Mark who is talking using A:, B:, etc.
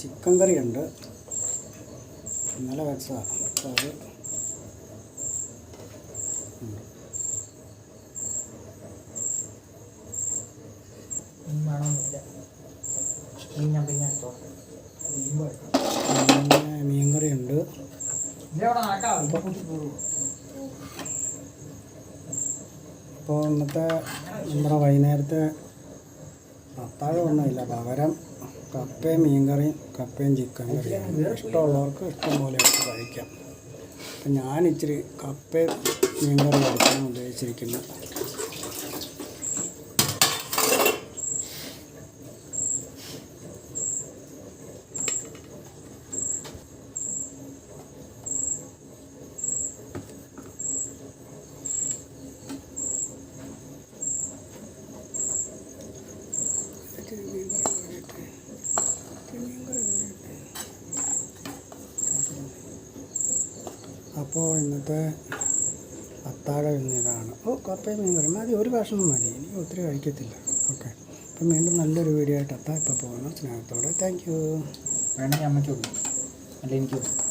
A: Chicken കറി ഉണ്ട്. ഇന്നലെ വെച്ചതാണ് അപ്പോൾ അത് ഉണ്ട്.
B: ഇപ്പൊ
A: അപ്പോൾ ഇന്നത്തെ നമ്മുടെ വൈകുന്നേരത്തെ അത്താഴമൊന്നുമില്ല പകരം കപ്പയും മീൻകറിയും കപ്പയും ചിക്കൻ കറിയും. ഇഷ്ടമുള്ളവർക്ക് ഇഷ്ടം പോലെ കഴിക്കാം. അപ്പം ഞാൻ ഇച്ചിരി കപ്പയും മീൻകറിയും കഴിക്കാൻ ഉദ്ദേശിച്ചിരിക്കുന്നു. അപ്പോൾ ഇന്നത്തെ അത്താഴ ഇതാണ് ഓ കപ്പയും മീൻ കറി. മതി ഒരു ഭക്ഷണം മതി. ഇനി ഒത്തിരി കഴിക്കത്തില്ല. ഓക്കെ. അപ്പം വീണ്ടും നല്ലൊരു വീഡിയോ ആയിട്ട് അത്താ ഇപ്പോൾ സ്നേഹത്തോടെ. Thank you.
B: വേണമെങ്കിൽ അമ്മയ്ക്ക് കൊടുക്കും. അല്ല എനിക്ക് കൊടുക്കും